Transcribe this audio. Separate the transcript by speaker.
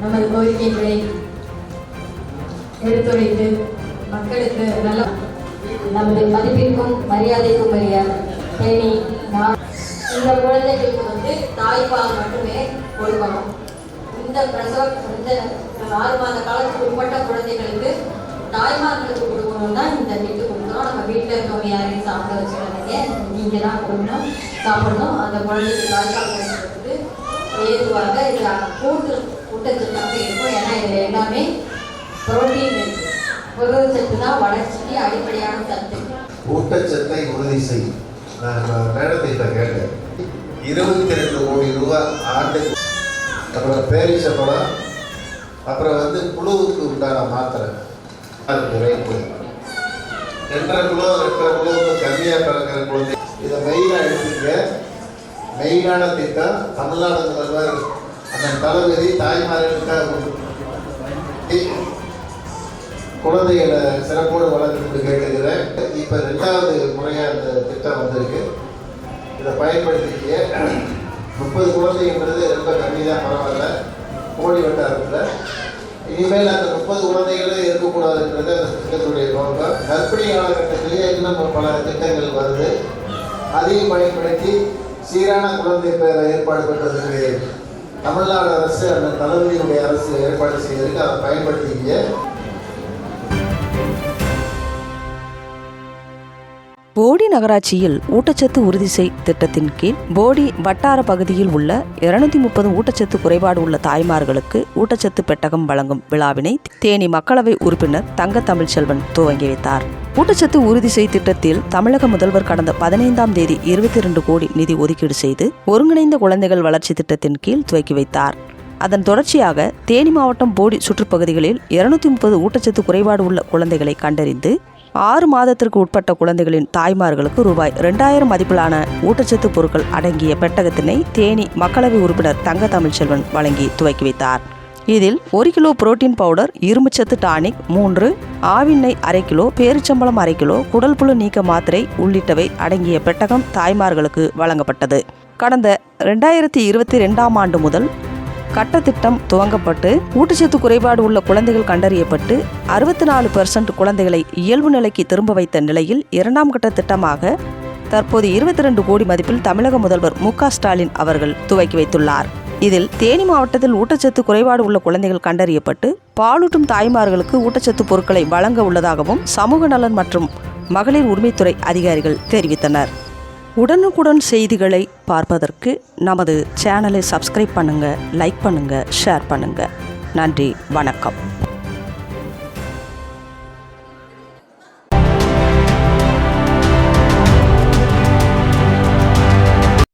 Speaker 1: நமது கோரிக்கைகளை எடுத்துரைத்து மக்களுக்கு நல்ல நமது மதிப்பிற்கும் மரியாதைக்கும் உரிய தேனி நான் இந்த குழந்தைகளுக்கு வந்து தாய்ப்பால் மட்டுமே கொடுக்கணும். இந்த பிரசவ இந்த ஆறு மாத காலத்துக்கு உட்பட்ட குழந்தைகளுக்கு தாய்மார்களுக்கு கொடுக்கணும் தான் இந்த வீட்டு கொடுக்கணும். நம்ம வீட்டில் இருக்கவங்க யாரையும் சாப்பிட வச்சுக்கிறாங்க நீங்கள் தான் கொடுக்கணும் சாப்பிடணும். அந்த குழந்தைக்கு தாய்ப்பால் கொடுக்கறதுக்கு ஏதுவாக இது கூட்டு ஊட்டச்சத்தாக இருக்கும். ஏன்னா இதில் எல்லாமே புரோட்டீன் இருக்கு. புரதச்சத்து தான் வளர்ச்சிக்கு அடிப்படையான சத்து.
Speaker 2: ஊட்டச்சத்தை உறுதி செய்யும் நான் நான் மேடத்திட்ட கேட்டேன். இருபத்தி ரெண்டு கோடி ரூபாய் ஆண்டு அப்புறம் பேரிச்சப்பழம் அப்புறம் வந்து புழுவுக்கு உண்டான மாத்திரை. அது குறைப்பு ரெண்டரை கிலோ ரெண்டரை கிலோவுக்கு கம்மியாக பிறக்கிற குழந்தை. இதை மெயினாக எடுத்துக்க. மெயினான திட்டம் தமிழ்நாடு முதல்வர் அந்த தளபதி தாய்மார்களுக்காக குழந்தைகளை சிறப்போடு வளர்க்கணும்னு கேட்டுக்கிறேன். இப்போ ரெண்டாவது முறையாக அந்த திட்டம் வந்திருக்கு. இதை பயன்படுத்திக்க முப்பது குழந்தைங்கிறது ரொம்ப கம்மி தான் பரவாயில்ல. கோடி வட்டாரத்தில். இனிமேல் அந்த முப்பது குழந்தைகளே இருக்கக்கூடாதுன்றது அந்த திட்டத்துடைய நோக்கம். கர்ப்பிணி காலகட்டத்திலேயே இன்னும் பல திட்டங்கள் வருது. அதையும் பயன்படுத்தி சீரான குழந்தை பேரை ஏற்பாடு பண்ணுறதுக்கு தமிழ்நாடு அரசு அந்த தளபதியுடைய அரசு ஏற்பாடு செய்திருக்கு அதை பயன்படுத்திக்கிங்க.
Speaker 3: போடி நகராட்சியில் ஊட்டச்சத்து உறுதி செய் திட்டத்தின் கீழ் போடி வட்டார பகுதியில் உள்ள இருநூத்தி முப்பது ஊட்டச்சத்து குறைபாடு உள்ள தாய்மார்களுக்கு ஊட்டச்சத்து பெட்டகம் வழங்கும் விழாவினை தேனி மக்களவை உறுப்பினர் தங்க தமிழ்ச்செல்வன் துவங்கி வைத்தார். ஊட்டச்சத்து உறுதி செய் திட்டத்தில் தமிழக முதல்வர் கடந்த பதினைந்தாம் தேதி இருபத்தி இரண்டு கோடி நிதி ஒதுக்கீடு செய்து ஒருங்கிணைந்த குழந்தைகள் வளர்ச்சி திட்டத்தின் கீழ் துவக்கி வைத்தார். அதன் தொடர்ச்சியாக தேனி மாவட்டம் போடி சுற்றுப்பகுதிகளில் இருநூத்தி முப்பது ஊட்டச்சத்து குறைபாடு உள்ள குழந்தைகளை கண்டறிந்து ஆறு மாதத்திற்கு உட்பட்ட குழந்தைகளின் தாய்மார்களுக்கு ரூபாய் ரெண்டாயிரம் மதிப்பிலான ஊட்டச்சத்து பொருட்கள் அடங்கிய பெட்டகத்தினை தேனி மக்களவை உறுப்பினர் தங்க தமிழ்ச்செல்வன் வழங்கி துவக்கி வைத்தார். இதில் ஒரு கிலோ புரோட்டீன் பவுடர் இரும்புச்சத்து டானிக் மூன்று ஆவிண்ணெய் அரை கிலோ பேரிச்சம்பளம் அரை கிலோ குடல் புழு நீக்க மாத்திரை உள்ளிட்டவை அடங்கிய பெட்டகம் தாய்மார்களுக்கு வழங்கப்பட்டது. கடந்த ரெண்டாயிரத்தி இருபத்தி ரெண்டாம் ஆண்டு முதல் கட்டத்திட்டம் துவங்கப்பட்டு ஊட்டச்சத்து குறைபாடு உள்ள குழந்தைகள் கண்டறியப்பட்டு அறுபத்தி நாலு பெர்சன்ட் குழந்தைகளை இயல்பு நிலைக்கு திரும்ப வைத்த நிலையில் இரண்டாம் கட்ட திட்டமாக தற்போது இருபத்தி ரெண்டு கோடி மதிப்பில் தமிழக முதல்வர் மு ஸ்டாலின் அவர்கள் துவக்கி வைத்துள்ளார். இதில் தேனி மாவட்டத்தில் ஊட்டச்சத்து குறைபாடு உள்ள குழந்தைகள் கண்டறியப்பட்டு பாலூட்டும் தாய்மார்களுக்கு ஊட்டச்சத்து பொருட்களை வழங்க உள்ளதாகவும் சமூக நலன் மற்றும் மகளிர் உரிமைத்துறை அதிகாரிகள் தெரிவித்தனர். உடனுக்குடன் செய்திகளை பார்ப்பதற்கு நமது சேனலை சப்ஸ்கிரைப் பண்ணுங்கள் லைக் பண்ணுங்கள் ஷேர் பண்ணுங்கள் நன்றி வணக்கம்.